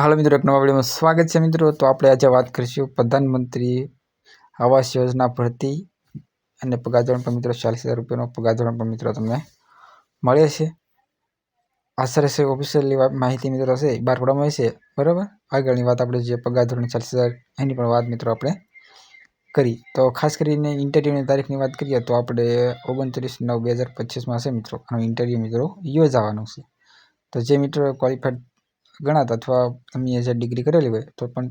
હાલો મિત્રો, એક નવા વિડીયોમાં સ્વાગત છે મિત્રો. તો આપણે આજે વાત કરીશું પ્રધાનમંત્રી આવાસ યોજના ભરતી અને પગાર ધોરણ પર મિત્રો, ચાલીસ હજાર રૂપિયાનો પગાર ધોરણ પર મિત્રો તમને મળે છે. આશરે છે ઓફિશિયલી માહિતી મિત્રો હશે બહાર પાડવામાં આવશે બરાબર? આગળની વાત આપણે જે પગાર ધોરણ ચાલીસ હજાર, એની પણ વાત મિત્રો આપણે કરી. તો ખાસ કરીને ઇન્ટરવ્યૂની તારીખની વાત કરીએ તો આપણે ઓગણત્રીસ નવ બે હજાર પચીસમાં છે મિત્રો, આનું ઇન્ટરવ્યૂ મિત્રો યોજાવાનું છે. તો જે મિત્રો ક્વોલિફાઈડ ગણાતા અથવા તમે જે ડિગ્રી કરેલી હોય તો પણ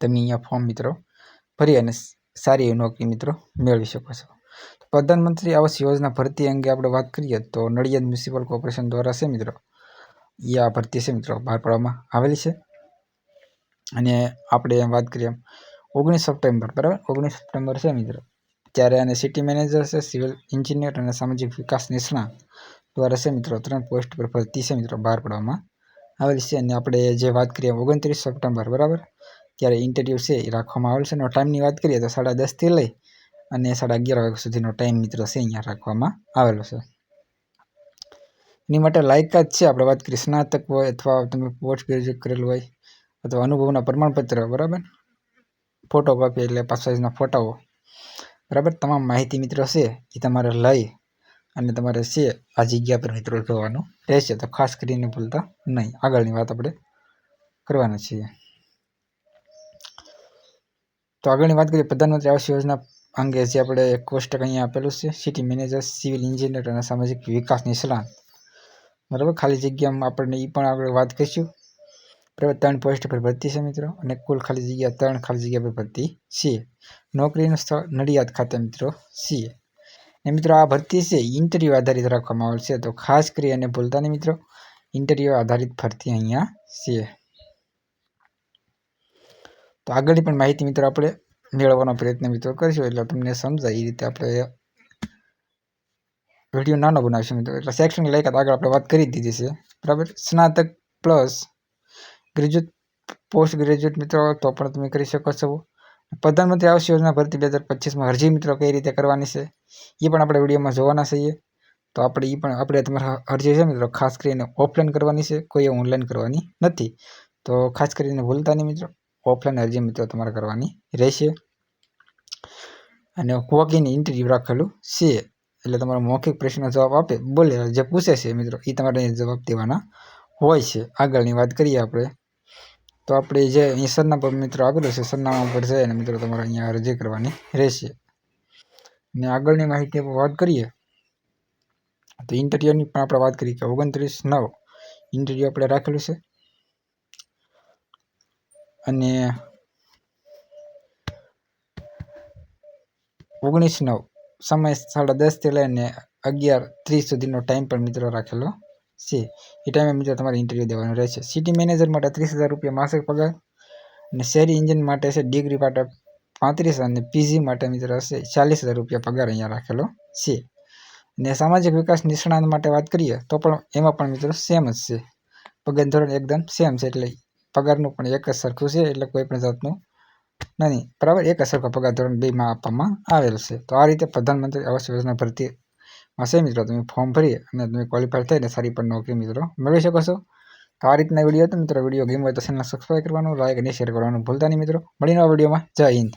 તમે અહીંયા ફોર્મ મિત્રો ભરી અને સારી એવી નોકરી મિત્રો મેળવી શકો છો. પ્રધાનમંત્રી આવાસ યોજના ભરતી અંગે આપણે વાત કરીએ તો નડિયાદ મ્યુનિસિપલ કોર્પોરેશન દ્વારા છે મિત્રો એ આ ભરતી છે મિત્રો બહાર પાડવામાં આવેલી છે. અને આપણે એમ વાત કરીએ ઓગણીસ સપ્ટેમ્બર બરાબર? ઓગણીસ સપ્ટેમ્બર છે મિત્રો, ત્યારે અને સિટી મેનેજર છે સિવિલ એન્જિનિયર અને સામાજિક વિકાસ નિષ્ણાત દ્વારા છે મિત્રો ત્રણ પોસ્ટ પર ભરતી છે મિત્રો બહાર પાડવામાં આવેલ છે અને આપણે જે વાત કરીએ ઓગણત્રીસ સપ્ટેમ્બર, બરાબર? ત્યારે ઇન્ટરવ્યૂ છે એ રાખવામાં આવેલ છે. અને ટાઈમની વાત કરીએ તો સાડા દસથી લઈ અને સાડા અગિયાર વાગ્યા સુધીનો ટાઈમ મિત્રો છે અહીંયા રાખવામાં આવેલો છે. એની માટે લાયકાત છે. આપણે વાત કરીએ સ્નાતક હોય અથવા તમે પોસ્ટ ગ્રેજ્યુએટ કરેલું હોય અથવા અનુભવના પ્રમાણપત્ર, બરાબર? ફોટોકોપી એટલે પાસ સાઇઝના ફોટાઓ બરાબર? તમામ માહિતી મિત્રો છે એ તમારે લઈ અને તમારે છે આ જગ્યા પર મિત્રો જોવાનું. રહેશે તો ખાસ કરીને ભૂલતા નહીં. આગળની વાત આપણે કરવાના છીએ તો આગળની વાત કરીએ, પ્રધાનમંત્રી આવાસ યોજના અંગે જે આપણે એક કોષ્ટક અહીંયા આપેલું છે સિટી મેનેજર સિવિલ ઇન્જિનિયર અને સામાજિક વિકાસ નિષ્ણાંત બરાબર? ખાલી જગ્યામાં આપણને એ પણ આપણે વાત કરીશું. બરાબર? ત્રણ પોસ્ટ પર ભરતી છે મિત્રો. અને કુલ ખાલી જગ્યા ત્રણ ખાલી જગ્યા પર ભરતી છે. નોકરીનું સ્થળ નડિયાદ ખાતે મિત્રો છે ને મિત્રો આ ભરતી છે ઇન્ટરવ્યૂ આધારિત રાખવામાં આવશે તો ખાસ કરી અને ભૂલતા નહીં મિત્રો ઇન્ટરવ્યૂ આધારિત ભરતી અહીંયા છે. તો આગળની પણ માહિતી મિત્રો આપણે મેળવવાનો પ્રયત્ન મિત્રો કરીશું, એટલે તમને સમજાય એ રીતે આપણે વીડિયો નાનો બનાવીશું મિત્રો. એટલે શૈક્ષણિક લાયકાત આગળ આપણે વાત કરી દીધી છે. બરાબર? સ્નાતક પ્લસ ગ્રેજ્યુએટ પોસ્ટ ગ્રેજ્યુએટ મિત્રો, તો પણ તમે કરી શકો છો. પ્રધાનમંત્રી આવાસ યોજના ભરતી બે હજાર પચીસમાં અરજી મિત્રો કઈ રીતે કરવાની છે? એ પણ આપણે વિડીયોમાં જોવાના છીએ. તો આપણે એ પણ, આપણે તમારા અરજી છે મિત્રો, ખાસ કરીને ઓફલાઈન કરવાની છે, કોઈ ઓનલાઈન કરવાની નથી. તો ખાસ કરીને ભૂલતા નહીં મિત્રો, ઓફલાઈન અરજી મિત્રો તમારે કરવાની રહેશે. અને વોક ઇન ઇન્ટરવ્યૂ રાખેલું છે, એટલે તમારો મૌખિક પ્રશ્નનો જવાબ આપે, બોલે, જે પૂછે છે મિત્રો એ તમારે જવાબ દેવાના હોય છે. આગળની વાત કરીએ આપણે. તો આપણે જે અહીં સરનામા પર મિત્રો આપેલું છે, સરનામા પર જઈને મિત્રો તમારે અહીંયા અરજી કરવાની રહેશે. ને આગળની માહિતી વાત કરીએ, તો ઇન્ટરવ્યુની પણ આપણે વાત કરીએ કે ઓગણત્રીસ નવ ઇન્ટરવ્યૂ આપણે રાખેલું છે. અને ઓગણીસ નવ સમય સાડા દસથી લઈને અગિયાર ત્રીસ સુધીનો ટાઈમ પણ મિત્રો રાખેલો છે. એ ટાઈમે મિત્રો તમારે ઇન્ટરવ્યૂ દેવાનું રહેશે. સિટી મેનેજર માટે ત્રીસ હજાર રૂપિયા માસિક પગાર અને શેરી એન્જિન માટે છે ડિગ્રી માટે પાંત્રીસ અને પીજી માટે મિત્રો હશે, ચાલીસ હજાર રૂપિયા પગાર અહીંયા રાખેલો છે. અને સામાજિક વિકાસ નિષ્ણાંત માટે વાત કરીએ, તો પણ એમાં પણ મિત્રો સેમ જ છે. પગાર ધોરણ એકદમ સેમ છે, એટલે પગારનું પણ એક જ સરખું છે, એટલે કોઈ પણ જાતનું નહીં. બરાબર? એક જ સરખો પગાર ધોરણ બેમાં આપવામાં આવેલ છે. તો આ રીતે પ્રધાનમંત્રી આવાસ યોજના ભરતીમાં હશે મિત્રો, તમે ફોર્મ ભરી અને તમે ક્વોલિફાય થઈને સારી પણ નોકરી મિત્રો મેળવી શકો છો. તો આ રીતના વીડિયો હતો મિત્રો. વીડિયો ગેમ હોય તો ચેનલ સબસ્ક્રાઈબ કરવાનું લાઈક અને શેર કરવાનું ભૂલતા નહીં મિત્રો. મળીને આ વિડીયોમાં. જય હિન્દ.